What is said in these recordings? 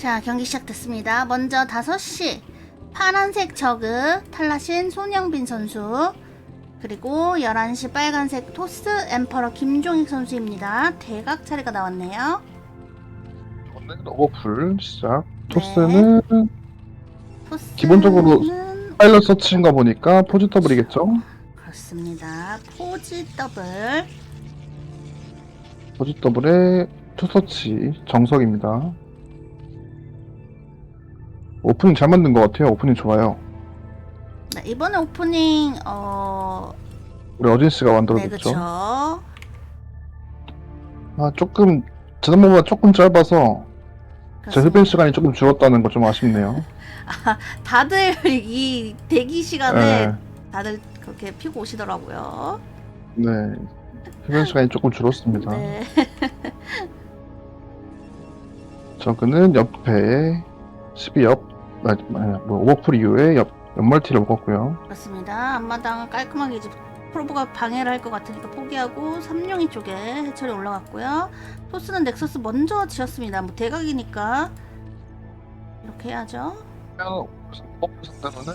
자, 경기 시작됐습니다. 먼저 5시 파란색 저그 탈라신 손영빈 선수 그리고 11시 빨간색 토스 엠퍼러 김종익 선수입니다. 대각 차례가 나왔네요. 오늘 오버풀 시작. 토스는 토스는 기본적으로 파일럿 서치인 거 보니까 포즈 더블이겠죠? 그렇습니다. 포지 더블 포즈 더블에 투서치 정석입니다. 오프닝 잘 만든 것 같아요. 오프닝 좋아요. 네, 이번에 오프닝 어... 우리 어진 씨가 네, 만들어줬죠. 그쵸. 아 조금 지난번보다 조금 짧아서 제 흡연 시간이 조금 줄었다는 거 좀 아쉽네요. 다들 이 대기 시간에 네, 다들 그렇게 피고 오시더라고요. 네. 흡연 시간이 조금 줄었습니다. 네. 저그는 옆에 12옆 아, 뭐 오버풀 이후에 옆 옆멀티를 먹었고요. 그렇습니다. 앞마당 깔끔하게 이제 프로브가 방해를 할 것 같으니까 포기하고 삼룡이 쪽에 해철이 올라갔고요. 토스는 넥서스 먼저 지었습니다. 뭐 대각이니까 이렇게 해야죠. 오프 상대로는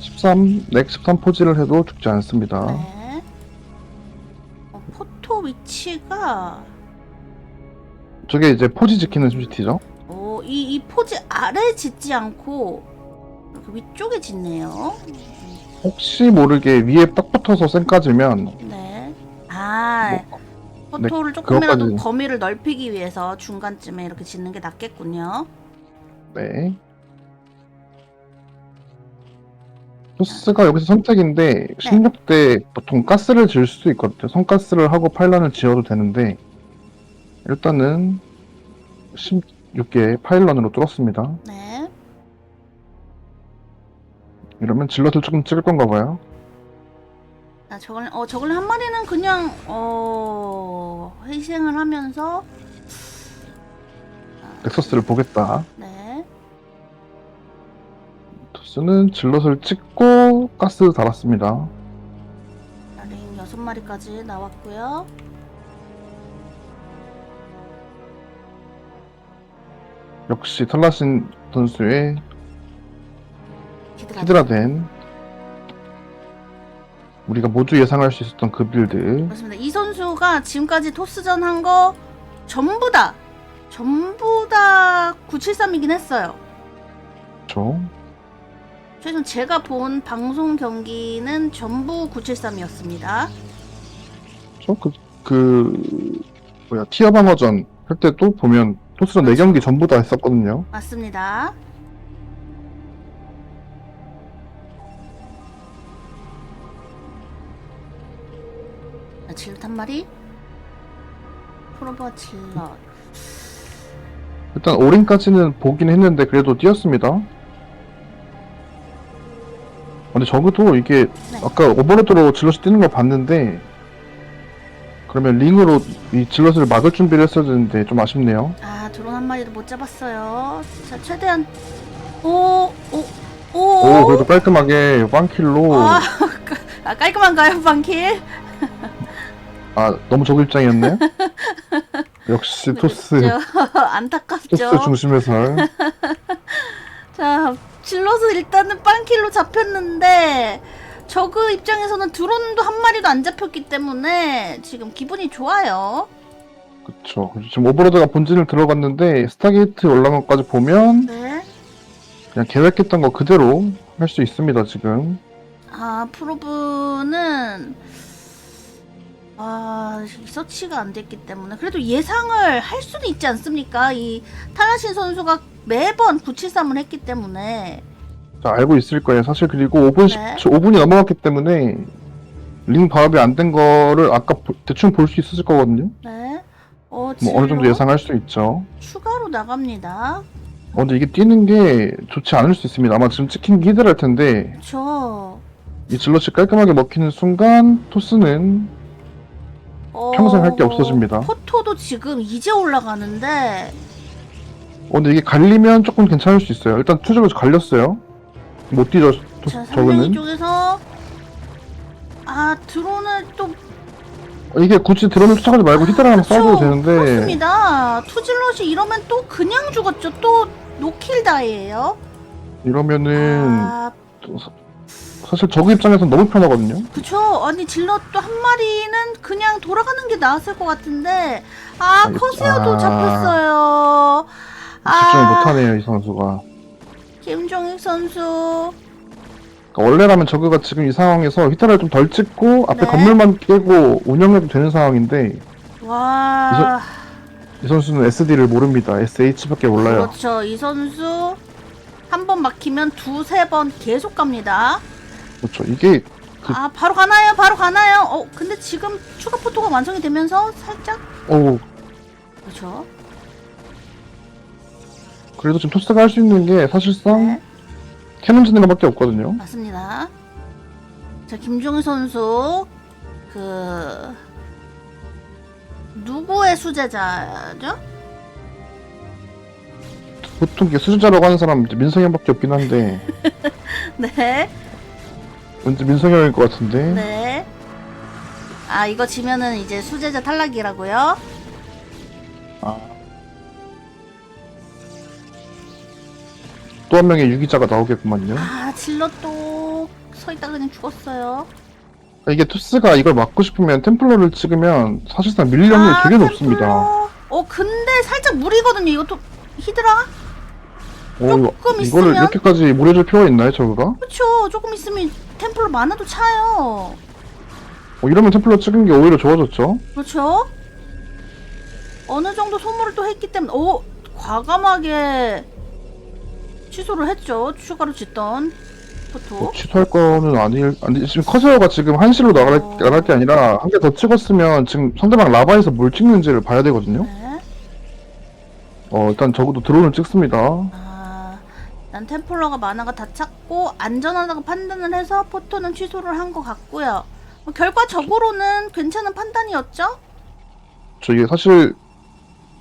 13, 넥 13 포지를 해도 죽지 않습니다. 네. 어, 포토 위치가 저게 이제 포지 지키는 심시티죠. 어, 이, 이 포지 아래 짓지 않고 이렇게 위쪽에 짓네요. 혹시 모르게 위에 딱 붙어서 쌩까지면 네. 아, 뭐, 포토를 조금이라도 그것까지- 범위를 넓히기 위해서 중간쯤에 이렇게 짓는 게 낫겠군요. 네. 토스가 여기서 선택인데 16대 보통 가스를 지을 수도 있거든요. 성가스를 하고 파일런을 지어도 되는데 일단은 16개 파일런으로 뚫었습니다. 네. 이러면 질럿을 조금 찍을 건가 봐요. 자, 저걸, 어, 저걸 한 마리는 그냥, 어, 희생을 하면서, 넥서스를 보겠다. 네. 토스는 질럿을 찍고 가스 달았습니다. 자, 링 여섯 마리까지 나왔고요. 역시 털라신 선수의 히드라. 히드라된 우리가 모두 예상할 수 있었던 그 빌드 그렇습니다. 이 선수가 지금까지 토스전 한 거 전부 다, 전부 다 973이긴 했어요. 그렇죠. 최소 제가 본 방송 경기는 전부 973이었습니다. 그렇죠. 그, 그 뭐야 티어 방어전 할 때도 보면 토스는 네 경기 전부 다 했었거든요. 맞습니다. 자, 질럿 한 마리. 프로버 질럿. 일단 오링까지는 보긴 했는데 그래도 뛰었습니다. 근데 적어도 이게 네. 아까 오버로드로 질럿이 뛰는 걸 봤는데 그러면 링으로 이 질럿을 막을 준비를 했어야 되는데 좀 아쉽네요. 아, 드론 한 마리도 못 잡았어요. 자, 최대한. 오, 오, 오. 오 그래도 깔끔하게 1킬로 아, 아, 깔끔한가요, 방킬? 아 너무 적 입장이었네. 역시 토스 그렇죠. 안타깝죠. 토스 중심에서 자, 질럿은 일단은 빵킬로 잡혔는데 저그 입장에서는 드론도 한 마리도 안 잡혔기 때문에 지금 기분이 좋아요. 그쵸. 지금 오버로드가 본진을 들어갔는데 스타게이트 올라간 것까지 보면 네. 그냥 계획했던 거 그대로 할 수 있습니다 지금. 아, 프로브는 아, 서치가 안 됐기 때문에 그래도 예상을 할 수는 있지 않습니까? 이 타나신 선수가 매번 973을 했기 때문에 자 알고 있을 거예요. 사실 그리고 5분 네. 10초 5분이 넘어갔기 때문에 링 발업이 안 된 거를 아까 보- 대충 볼 수 있었을 거거든요. 네. 어, 뭐 어느 정도 예상할 수 있죠. 추가로 나갑니다. 어, 근데 이게 뛰는 게 좋지 않을 수 있습니다. 아마 지금 찍힌 게 히드랄 텐데 저 이 질럿이 깔끔하게 먹히는 순간 토스는 어, 평생 할게 없어집니다. 포토도 지금 이제 올라가는데 어, 근데 이게 갈리면 조금 괜찮을 수 있어요. 일단 투적을 갈렸어요. 못 뛰죠, 토- 자, 상명이 저거는. 쪽에서 아 드론을 또 이게 굳이 드론을 쫓아가지 말고 히드라랑 싸워도 되는데 그렇습니다. 투질럿이 이러면 또 그냥 죽었죠. 또 노킬 다이예요. 이러면은 아, 사실 저그 입장에서는 너무 편하거든요. 그쵸. 아니 질럿도 한 마리는 그냥 돌아가는 게 나았을 것 같은데 아 아이고, 커세어도 아. 잡혔어요. 집중을 아, 못하네요 이 선수가. 김종익 선수. 원래라면 저그가 지금 이 상황에서 히드라를 좀 덜 찍고 앞에 네. 건물만 깨고 운영해도 되는 상황인데 와. 이 선수는 SD를 모릅니다. SH밖에 몰라요. 그렇죠. 이 선수 한 번 막히면 두세 번 계속 갑니다. 그렇죠. 이게 그- 아 바로 가나요? 바로 가나요? 어 근데 지금 추가 포토가 완성이 되면서 살짝 어 그렇죠. 그래도 지금 토스가 할 수 있는 게 사실상 네 캐논 지능밖에 없거든요. 맞습니다. 자 김종희 선수 그 누구의 수제자죠? 보통 이게 수준자라고 하는 사람 이제 민성이 형밖에 없긴 한데 네. 왠지 민성이 형일 것 같은데 네. 아 이거 지면은 이제 수제자 탈락이라고요? 또 한 명의 유기자가 나오겠구만요. 아 질럿 또서 있다 그냥 죽었어요. 이게 토스가 이걸 막고 싶으면 템플러를 찍으면 사실상 밀릴 확률이 아, 되게. 높습니다. 어 근데 살짝 무리거든요. 이것도 히드라? 어, 이거, 조금 이거를 있으면? 이렇게까지 무리해줄 필요가 있나요, 저거가? 그렇죠. 조금 있으면 템플러 많아도 차요. 어, 이러면 템플러 찍은 게 오히려 좋아졌죠. 그렇죠. 어느 정도 소모를 또 했기 때문에 오 과감하게 취소를 했죠. 추가로 짓던 포토. 뭐 취소할 거는 아닐, 아니, 지금 커세어가 지금 한실로 나갈, 어. 나갈 게 아니라 한 개 더 찍었으면 지금 상대방 라바에서 뭘 찍는지를 봐야 되거든요. 네. 어, 일단 적어도 드론을 찍습니다. 아, 난 템플러가 만화가 다 찼고 안전하다고 판단을 해서 포토는 취소를 한 것 같고요. 뭐 결과적으로는 괜찮은 판단이었죠? 저 이게 사실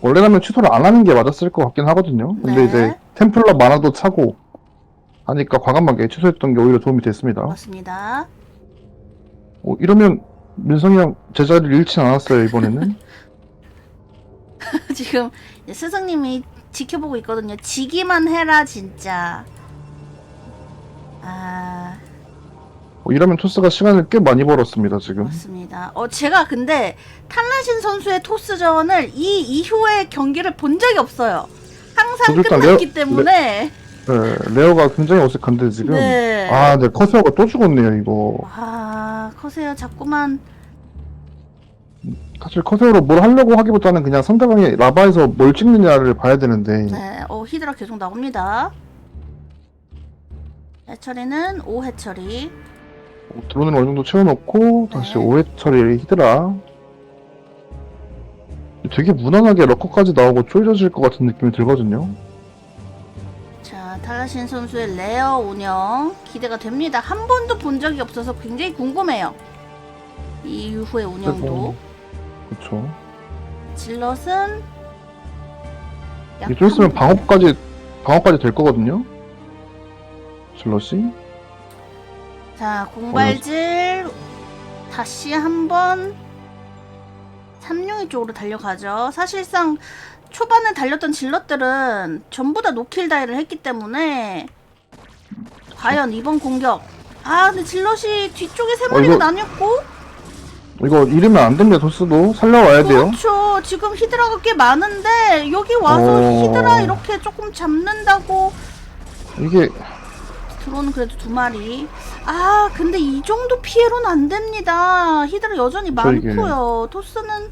원래라면 취소를 안 하는 게 맞았을 것 같긴 하거든요. 근데 네. 이제 템플러 만화도 차고 하니까 과감하게 취소했던 게 오히려 도움이 됐습니다. 맞습니다. 어, 이러면 민성이 형 제자리를 잃진 않았어요 이번에는. 지금 스승님이 지켜보고 있거든요. 지기만 해라 진짜. 아 어, 이러면 토스가 시간을 꽤 많이 벌었습니다 지금. 맞습니다. 어 제가 근데 탈라신 선수의 토스전을 이 이후의 경기를 본 적이 없어요. 항상 저도 일단 끝났기 레어- 때문에. 네, 레어가 굉장히 어색한데 지금. 네. 아, 네 커세어가 또 죽었네요 이거. 아 커세요 자꾸만 사실 커세어로 뭘 하려고 하기보다는 그냥 상대방이 라바에서 뭘 찍느냐를 봐야 되는데. 네, 어 히드라 계속 나옵니다. 해처리는 5해처리. 어, 드론을 어느 정도 채워놓고 다시 네. 5회 처리 히드라. 되게 무난하게 러커까지 나오고 쪼여질 것 같은 느낌이 들거든요. 자, 탈라신 선수의 레어 운영 기대가 됩니다. 한 번도 본 적이 없어서 굉장히 궁금해요. 이 이후의 운영도. 그렇죠. 질럿은 이게 좀 있으면 방어까지 방어까지 될 거거든요. 슬롯이. 자, 공발질 다시 한번 삼룡이 쪽으로 달려가죠. 사실상 초반에 달렸던 질럿들은 전부 다 노킬 다이를 했기 때문에 과연 이번 공격 아 근데 질럿이 뒤쪽에 세 마리가 이거- 나뉘었고 이거 잃으면 안 됩니다. 토스도 살려와야 돼요. 그렇죠 지금 히드라가 꽤 많은데 여기 와서 어. 히드라 이렇게 조금 잡는다고 이게 드론은 그래도 두 마리. 아, 근데 이 정도 피해로는 안 됩니다. 히드라 여전히 이게. 많고요. 토스는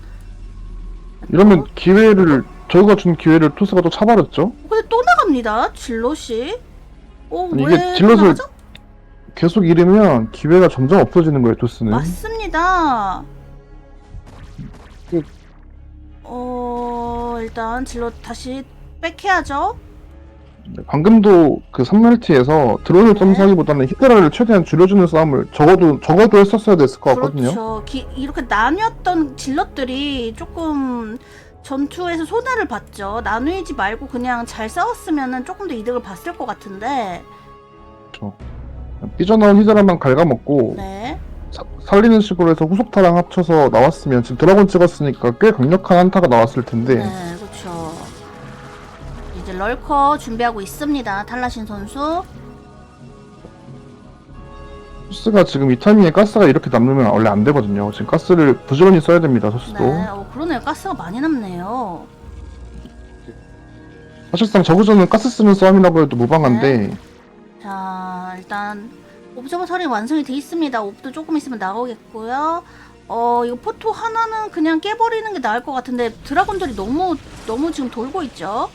이러면 기회를 저희가 준 기회를 토스가 또 차버렸죠. 근데 또 나갑니다. 질럿이. 어, 아니, 왜 이게 질럿을- 나가죠? 계속 잃으면 기회가 점점 없어지는 거예요. 토스는. 맞습니다. 그- 어, 일단 질럿 다시 백해야죠. 네, 방금도 그 3멀티에서 드론을 네. 점사하기보다는 히드라를 최대한 줄여주는 싸움을 적어도 적어도 했었어야 됐을 것 같거든요. 그렇죠. 기- 이렇게 나뉘었던 질럿들이 조금 전투에서 손해를 봤죠. 나누지 말고 그냥 잘 싸웠으면 조금 더 이득을 봤을 것 같은데. 삐져나온 히드라만 갉아먹고 네. 사- 살리는 식으로 해서 후속타랑 합쳐서 나왔으면 지금 드라곤 찍었으니까 꽤 강력한 한타가 나왔을 텐데 네, 그렇죠. 럴커 준비하고 있습니다. 탈라신 선수. 토스가 지금 이 타이밍에 가스가 이렇게 남으면 원래 안 되거든요. 지금 가스를 부지런히 써야 됩니다. 토스도. 네, 어, 그러네요. 가스가 많이 남네요. 사실상 저그전은 가스 쓰는 싸움이라고 해도 무방한데 자, 일단 옵저버설이 완성이 돼 있습니다. 옵도 조금 있으면 나오겠고요. 어, 이거 포토 하나는 그냥 깨버리는 게 나을 것 같은데 드라곤들이 너무 너무 지금 돌고 있죠.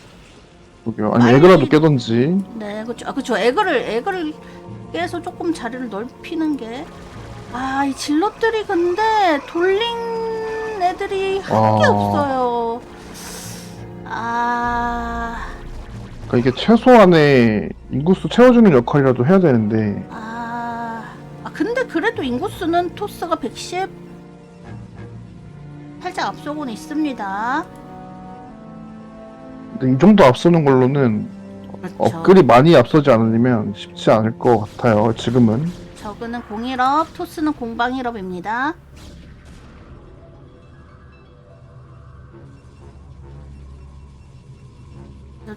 그러게요. 아니 빨리- 에그라도 깨던지 네, 그렇죠. 아, 그렇죠. 에그를 에그를 깨서 조금 자리를 넓히는 게 아, 이 질럿들이 근데 돌린 애들이 한 게 아. 없어요. 아, 그러니까 이게 최소한의 인구수 채워주는 역할이라도 해야 되는데 아, 아 근데 그래도 인구수는 토스가 110 살짝 앞서고는 있습니다. 근데 이 정도 앞서는 걸로는 그렇죠. 업글이 많이 앞서지 않으면 쉽지 않을 것 같아요. 지금은 저그는 01업, 토스는 0방일업입니다.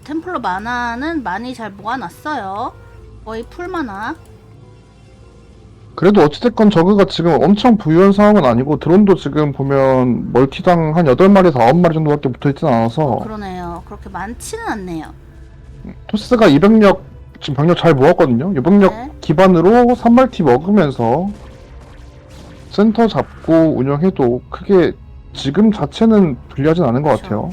템플러 만화는 많이 잘 모아놨어요. 거의 풀 만화. 그래도 어찌됐건 저그가 지금 엄청 부유한 상황은 아니고 드론도 지금 보면 멀티당 한 8마리에서 9마리 정도밖에 붙어있진 않아서 그러네요. 그렇게 많지는 않네요. 토스가 이 병력 지금 병력 잘 모았거든요. 이 병력 네. 기반으로 3말티 먹으면서 센터 잡고 운영해도 크게 지금 자체는 불리하진 않은 것. 같아요.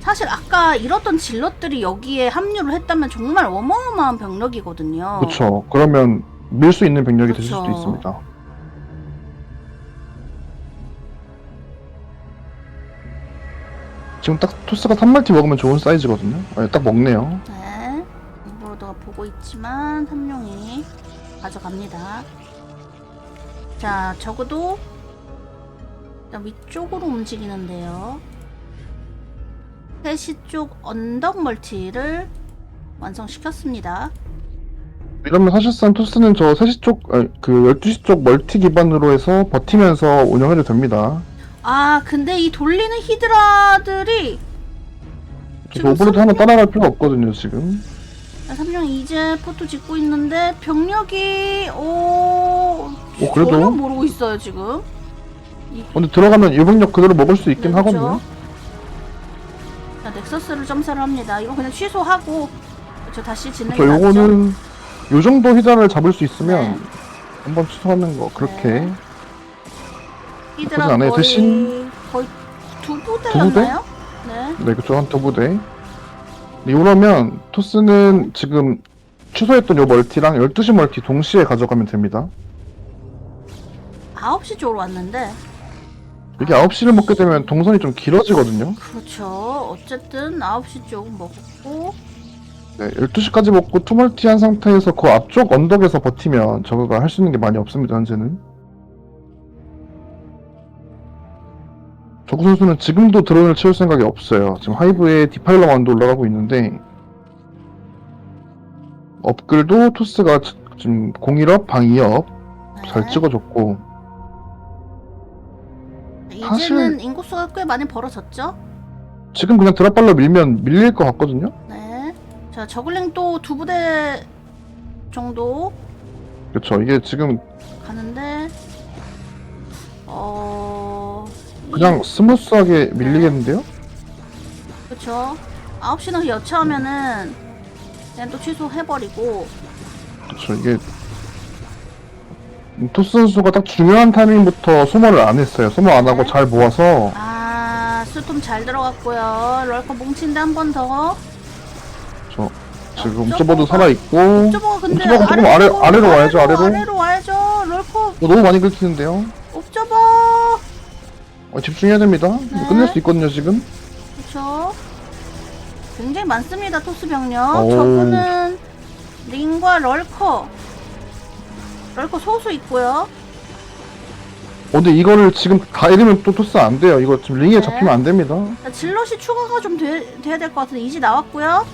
사실 아까 잃었던 질럿들이 여기에 합류를 했다면 정말 어마어마한 병력이거든요. 그렇죠. 그러면 밀 수 있는 병력이 되실 그쵸. 수도 있습니다. 지금 딱 토스가 3말티 먹으면 좋은 사이즈거든요. 네, 딱 먹네요. 네. 이브로드가 보고 있지만 삼룡이 가져갑니다. 자, 적어도 일단 위쪽으로 움직이는데요. 3시 쪽 언덕 멀티를 완성시켰습니다. 이러면 사실상 토스는 저 3시 쪽, 아니, 그 12시 쪽 멀티 기반으로 해서 버티면서 운영해도 됩니다. 아, 근데 이 돌리는 히드라들이 지금 오버로드 하나 따라갈 필요 없거든요, 지금. 삼룡 이제 포토 짓고 있는데 병력이 오, 어, 그래도? 전혀 모르고 있어요 지금. 근데 들어가면 이 병력 그대로 먹을 수 있긴 네, 그쵸? 하거든요. 자, 넥서스를 점사를 합니다. 이거 그냥 취소하고 저 다시 저 낫죠. 요거는 요 정도 히드라를 잡을 수 있으면 네. 한번 취소하는 거 그렇게 네. 히드라 나쁘지 않아요. 거의 대신- 거의 두 부대였나요? 네. 네 그쪽 한두 부대 이러면 토스는 지금 취소했던 요 멀티랑 12시 멀티 동시에 가져가면 됩니다 9시 쪽으로 왔는데 이게 9시를 먹게 되면 동선이 좀 길어지거든요 그렇죠. 어쨌든 9시 쪽 먹었고 네, 12시까지 먹고 투멀티 한 상태에서 그 앞쪽 언덕에서 버티면 저거가 할 수 있는 게 많이 없습니다 현재는 저구 선수는 지금도 드론을 채울 생각이 없어요 지금 하이브에 디파일러 만도 올라가고 있는데 업글도 토스가 지- 지금 01업, 방 2업 네. 잘 찍어줬고 이제는 사실- 인구수가 꽤 많이 벌어졌죠? 지금 그냥 드랍발로 밀면 밀릴 것 같거든요 네. 자, 저글링 또 두 부대 정도 그렇죠 이게 지금 가는데 어 그냥 스무스하게 밀리겠는데요 그렇죠. 9시는 여차하면은 그냥 또 취소해버리고 그렇죠 이게 토스 선수가 딱 중요한 타이밍부터 소모를 안 했어요 소모 안 하고 네. 잘 모아서 아 수톰 잘 들어갔고요. 럴커 뭉친데 한 번 더. 저 지금 옵저버가- 살아있고 옵저버가 근데 옵저버가 조금 아래- 아래로 와야죠, 아래로. 아래로 와야죠. 럴커 어, 너무 많이 긁히는데요. 어, 집중해야 됩니다 네. 끝낼 수 있거든요 지금 그렇죠. 굉장히 많습니다. 토스 병력. 어우. 저거는 링과 럴커. 럴커 소수 있고요. 어, 근데 이거를 지금 다 잃으면 또 토스 안 돼요 이거 지금 링에 네. 잡히면 안 됩니다 자, 질럿이 추가가 좀 돼, 돼야 될 것 같은데 이지 나왔고요.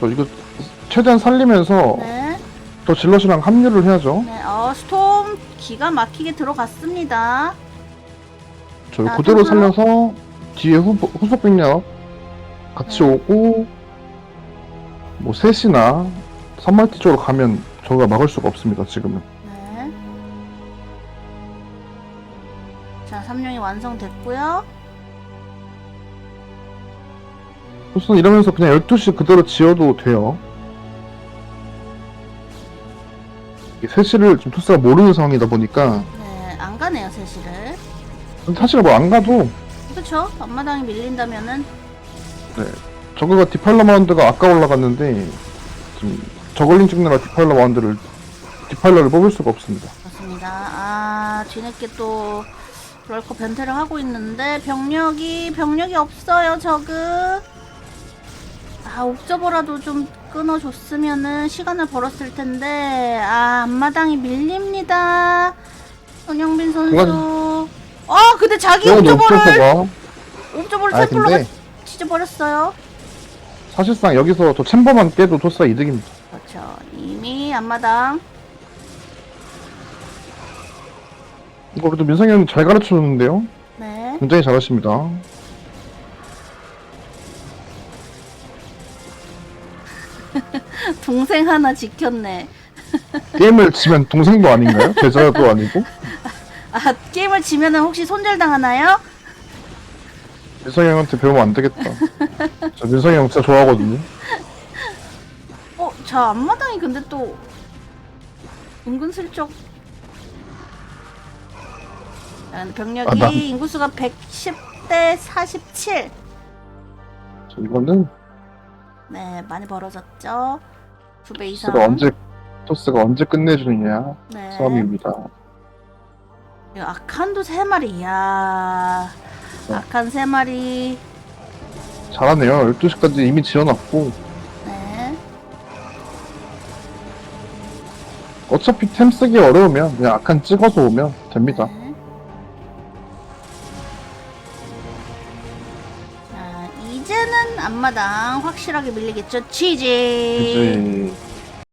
저 이거 최대한 살리면서 네. 또 질럿이랑 합류를 해야죠 네, 어, 스톰 기가 막히게 들어갔습니다. 저희 아, 그대로? 살려서 뒤에 후, 후속 병력 같이 네. 오고 뭐 셋이나 선멀티 쪽으로 가면 저가 막을 수가 없습니다 지금은 네. 자, 삼룡이 완성됐고요. 우선 이러면서 그냥 12시 그대로 지어도 돼요 이 3시를 좀 토스가 모르는 상황이다 보니까 네, 안 가네요, 세시를. 사실 뭐 안 가도 그쵸? 앞마당이 밀린다면은 저거가 디팔러 마운드가 아까 올라갔는데 지금 저글링 찍느라 디팔러 마운드를 디팔러를 뽑을 수가 없습니다 그렇습니다. 아, 뒤늦게 또 럴커 변태를 하고 있는데 병력이 병력이 없어요, 저그. 아, 옵저버라도 좀 끊어줬으면은 시간을 벌었을 텐데 아, 앞마당이 밀립니다. 손영빈 선수. 그건- 아, 근데 자기 너무 옵저버를 옵저버를 아 템플러가 근데 찢어버렸어요. 사실상 여기서 저 챔버만 깨도 토스가 이득입니다 그렇죠. 이미 앞마당 이거 그래도 민성이 형이 잘 가르쳐 줬는데요 네. 굉장히 잘하십니다 동생 하나 지켰네. 게임을 지면 동생도 아닌가요? 제자도 아니고 아, 게임을 지면은 혹시 손절 당하나요? 민성이 형한테 배우면 안 되겠다 저 민성이 형 진짜 좋아하거든요 어, 저 앞마당이 근데 또 은근슬쩍 아, 병력이 아, 난- 인구수가 110대 47. 저 이거는 네, 많이 벌어졌죠. 두 배 이상. 토스가 언제 토스가 언제 끝내주느냐 네. 싸움입니다 아칸도 세 마리. 네. 아칸 세 마리. 잘하네요 12시까지 이미 지어놨고 네. 어차피 템 쓰기 어려우면 그냥 악한 찍어서 오면 됩니다 네. 자, 이제는 앞마당 확실하게 밀리겠죠. 치즈. 이제